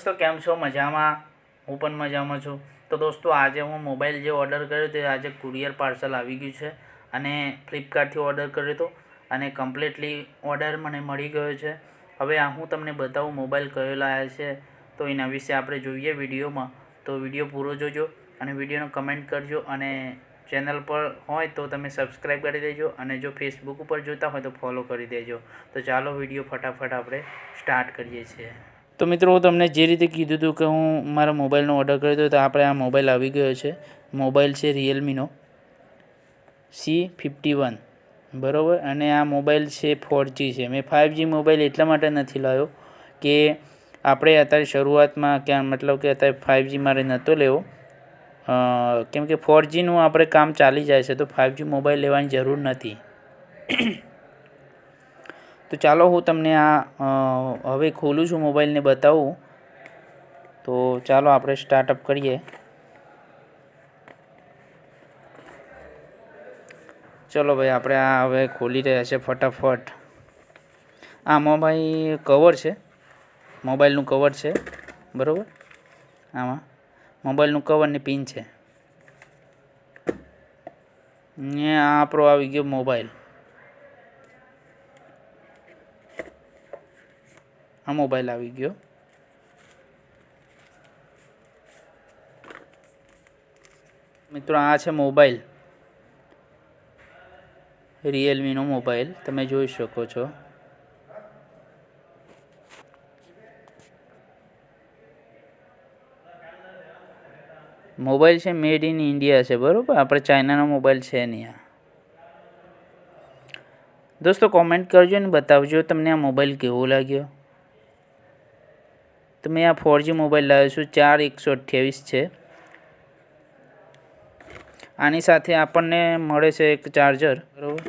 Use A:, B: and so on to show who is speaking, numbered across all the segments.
A: દોસ્તો કેમ છો? મજામાં? હું પણ મજામાં છું. તો દોસ્તો, આજે હું મોબાઈલ જે ઓર્ડર કર્યો તે આજે કુરિયર પાર્સલ આવી ગયું છે અને ફ્લિપકાર્ટથી ઓર્ડર કર્યો હતો અને કમ્પ્લીટલી ઓર્ડર મને મળી ગયો છે. હવે આ હું તમને બતાવું મોબાઈલ કયો લાયા છે. તો એના વિશે આપણે જોઈએ વિડીયોમાં. તો વીડિયો પૂરો જોજો અને વિડીયોનો કમેન્ટ કરજો અને ચેનલ પર હોય તો તમે સબસ્ક્રાઈબ કરી દેજો અને જો ફેસબુક ઉપર જોતા હોય તો ફોલો કરી દેજો. તો ચાલો વીડિયો ફટાફટ આપણે સ્ટાર્ટ કરીએ છીએ. તો મિત્રો હું તમને જે રીતે કીધું હતું કે હું મારા મોબાઈલનો ઓર્ડર કર્યો હતો, તો આપણે આ મોબાઈલ આવી ગયો છે. મોબાઈલ છે રિયલમીનો સી ફિફ્ટી વન બરાબર? અને આ મોબાઈલ છે ફોરજી છે. મેં ફાઇવજી મોબાઈલ એટલા માટે નથી લાવ્યો કે આપણે અત્યારે શરૂઆતમાં ક્યાં મતલબ કે અત્યારે ફાઇવજી મારે નહોતો લેવો. કેમ કે ફોરજીનું આપણે કામ ચાલી જાય છે, તો ફાઇવજી મોબાઈલ લેવાની જરૂર નથી. તો ચાલો હું તમને આ હવે ખોલું છું મોબાઈલને બતાવું. તો ચાલો આપણે સ્ટાર્ટઅપ કરીએ. ચલો ભાઈ, આપણે આ હવે ખોલી રહ્યા છે ફટાફટ. આમાં ભાઈ કવર છે. મોબાઈલનું કવર છે. બરાબર? આમાં. મોબાઈલનું કવરની પિન છે. ને આ આપણો આવી ગયો મોબાઈલ આ મોબાઈલ આવી ગયો. મિત્રો, આ છે મોબાઈલ. રિયલમીનો મોબાઈલ. તમે જોઈ શકો છો. મોબાઈલ છે મેડ ઇન ઇન્ડિયા છે, બરાબર? આપણે ચાઇનાનો મોબાઈલ છે નહીં આ. દોસ્તો કોમેન્ટ કરજો ને બતાવજો તમને આ મોબાઈલ કેવો લાગ્યો. તો મેં આ ફોરજી મોબાઈલ લાવ્યો છું, ચાર એકસો અઠ્યાવીસ છે. આની સાથે આપણને મળે છે એક ચાર્જર બરાબર?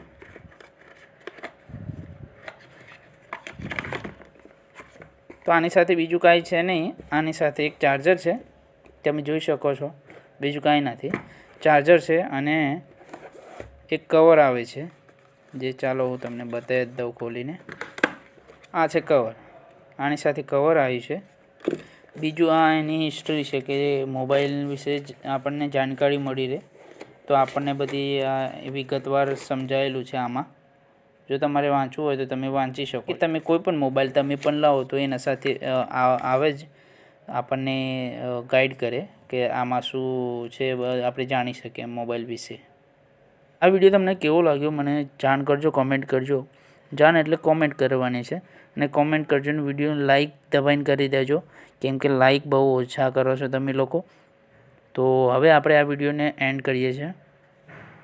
A: તો આની સાથે બીજું કાંઈ છે નહીં, આની સાથે એક ચાર્જર છે. તમે જોઈ શકો છો, બીજું કાંઈ નથી. ચાર્જર છે અને એક કવર આવે છે. જે ચાલો હું તમને બતાવી દઉં ખોલીને. આ છે કવર આની સાથે કવર આવ્યું છે. બીજું આ એની હિસ્ટ્રી છે કે મોબાઈલ વિશે જ આપણને જાણકારી મળી રહે. તો આપણને બધી આ વિગતવાર સમજાયેલું છે આમાં. જો તમારે વાંચવું હોય તો તમે વાંચી શકો. કે તમે કોઈ પણ મોબાઈલ તમે પણ લાવો તો એના સાથે આવે જ આપણને ગાઈડ કરે કે આમાં શું છે આપણે જાણી શકીએ મોબાઈલ વિશે. આ વીડિયો તમને કેવો લાગ્યો? મને જાણ કરજો કોમેન્ટ કરજો. જાણ એટલે કોમેન્ટ કરવાની છે. અને કોમેન્ટ કરજો અને વીડિયો લાઇક દબાઈને કરી દેજો. કેમ કે લાઇક બહુ ઓછા કરો છો તમે લોકો. તો હવે આપણે આ વિડીયોને એન્ડ કરીએ છીએ.